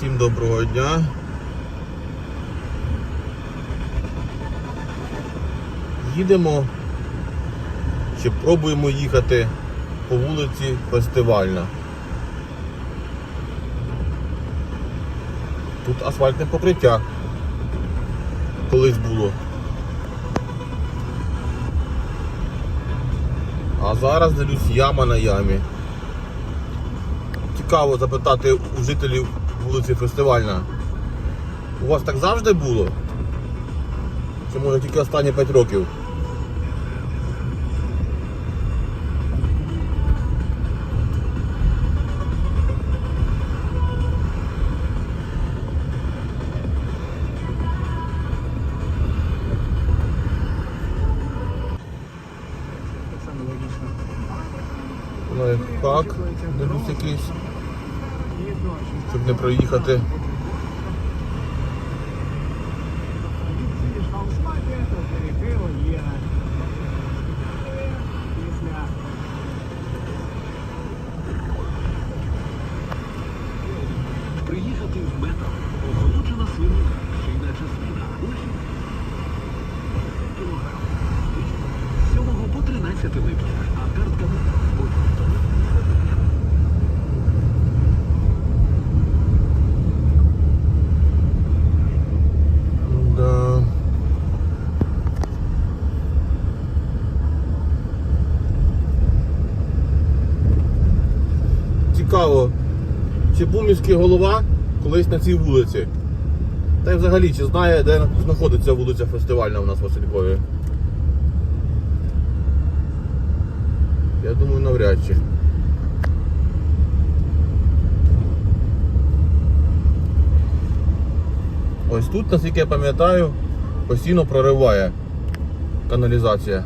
Всім доброго дня. Їдемо чи пробуємо їхати по вулиці Фестивальна. Тут асфальтне покриття колись було. А зараз дивлюсь яма на ямі. Цікаво запитати у жителів вулиці Фестивальна. У вас так завжди було? Чи може тільки останні 5 років? Лайфхак, дивлюсь якийсь, щоб не проїхати. Приїхати в метро. Озвучена сильна шийна частина. Кілограм. 7 по 13 липня. А картка метро. Да. Цікаво, чи був міський голова колись на цій вулиці? Та й взагалі, чи знає, де знаходиться вулиця фестивальна у нас в Василькові? Я думаю, навряд чи. Ось тут, наскільки я пам'ятаю, постійно прориває каналізація.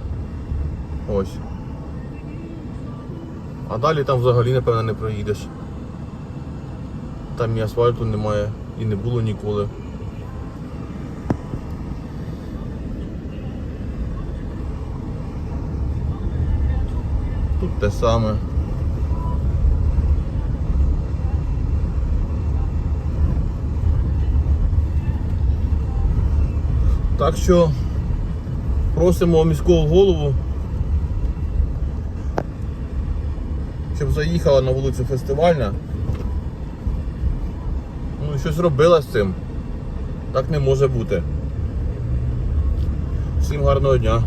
Ось. А далі там взагалі, напевно, не проїдеш. Там і асфальту немає і не було ніколи. Тут те саме. Так що просимо міського голову, щоб заїхала на вулицю Фестивальна. Ну і щось робила з цим. Так не може бути. Всім гарного дня.